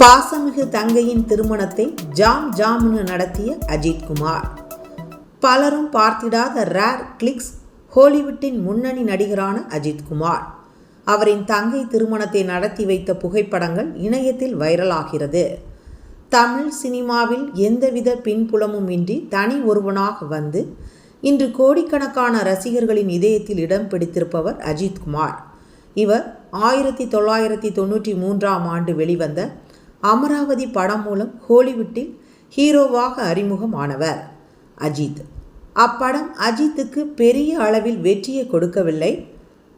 பாசமிகு தங்கையின் திருமணத்தை ஜாம் ஜாம்னு நடத்திய அஜித் குமார். பலரும் பார்த்திடாத ரேர் கிளிக்ஸ் ஹாலிவுட்டின் முன்னணி நடிகரான அஜித் குமார். அவரின் தங்கை திருமணத்தை நடத்தி வைத்த புகைப்படங்கள் இணையத்தில் வைரலாகிறது. தமிழ் சினிமாவில் எந்தவித பின்புலமும் இன்றி தனி ஒருவனாக வந்து இன்று கோடிக்கணக்கான ரசிகர்களின் இதயத்தில் இடம் பிடித்திருப்பவர் அஜித்குமார் இவர் ஆயிரத்தி தொள்ளாயிரத்தி தொண்ணூற்றி மூன்றாம் ஆண்டு வெளிவந்த அமராவதி படம் மூலம் ஹாலிவுட்டில் ஹீரோவாக அறிமுகமானவர். அஜித். அப்படம் அஜித்துக்கு பெரிய அளவில் வெற்றியை கொடுக்கவில்லை.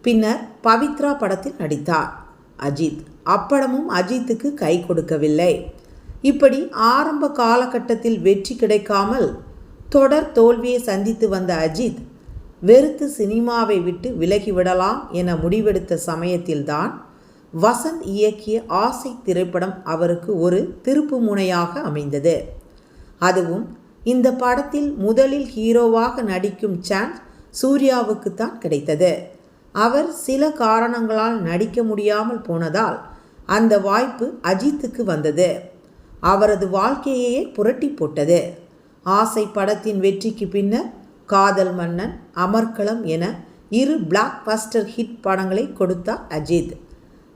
பின்னர் பவித்ரா படத்தில் நடித்தார். அஜித். அப்படமும் அஜித்துக்கு கை கொடுக்கவில்லை. இப்படி ஆரம்ப காலகட்டத்தில் வெற்றி கிடைக்காமல் தொடர் தோல்வியை சந்தித்து வந்த அஜித் வெறுத்து சினிமாவை விட்டு விலகிவிடலாம் என முடிவெடுத்த சமயத்தில்தான் வசந்த் இயக்கிய ஆசை திரைப்படம் அவருக்கு ஒரு திருப்பு முனையாக அமைந்தது. அதுவும் இந்த படத்தில் முதலில் ஹீரோவாக நடிக்கும் சான்ஸ் சூர்யாவுக்கு தான் கிடைத்தது. அவர் சில காரணங்களால் நடிக்க முடியாமல் போனதால் அந்த வாய்ப்பு அஜித்துக்கு வந்தது. அவரது வாழ்க்கையையே புரட்டி போட்டது. ஆசை படத்தின் வெற்றிக்கு பின்னர் காதல் மன்னன் அமர்க்களம் என இரு பிளாக் பஸ்டர் ஹிட் படங்களை கொடுத்தார் அஜித்.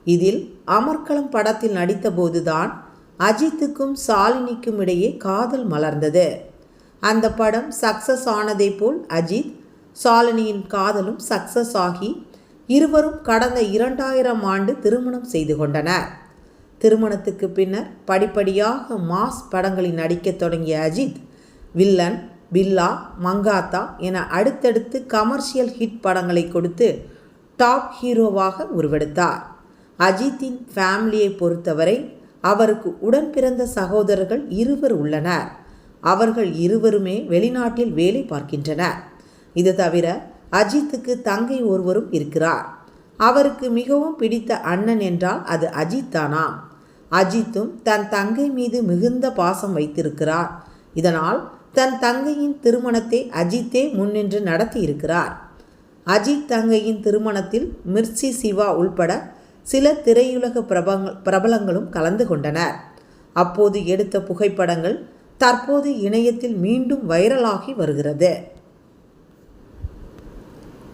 இதில் அமர்க்களம் படத்தில் நடித்தபோதுதான் அஜித்துக்கும் சாலினிக்கும் இடையே காதல் மலர்ந்தது. அந்த படம் சக்சஸ் ஆனதை போல் அஜித் சாலினியின் காதலும் சக்சஸ் ஆகி இருவரும் கடந்த இரண்டாயிரம் ஆண்டு திருமணம் செய்து கொண்டனர். திருமணத்துக்கு பின்னர் படிப்படியாக மாஸ் படங்களில் நடிக்கத் தொடங்கிய அஜித் வில்லன் பில்லா மங்காத்தா என அடுத்தடுத்து கமர்ஷியல் ஹிட் படங்களை கொடுத்து டாப் ஹீரோவாக உருவெடுத்தார். அஜித்தின் ஃபேமிலியை பொறுத்தவரை அவருக்கு உடன் பிறந்த சகோதரர்கள் இருவர் உள்ளனர். அவர்கள் இருவருமே வெளிநாட்டில் வேலை பார்க்கின்றனர். இது தவிர அஜித்துக்கு தங்கை ஒருவரும் இருக்கிறார். அவருக்கு மிகவும் பிடித்த அண்ணன் என்றால் அது அஜித் தானாம் அஜித்தும் தன் தங்கை மீது மிகுந்த பாசம் வைத்திருக்கிறார். இதனால் தன் தங்கையின் திருமணத்தை அஜித்தே முன்னின்று நடத்தி இருக்கிறார் அஜித் தங்கையின் திருமணத்தில் மிர்சி சிவா உள்பட சில திரையுலக பிரபங்க பிரபலங்களும் கலந்து கொண்டனர். அப்போது எடுத்த புகைப்படங்கள் தற்போது இணையத்தில் மீண்டும் வைரலாகி வருகிறது.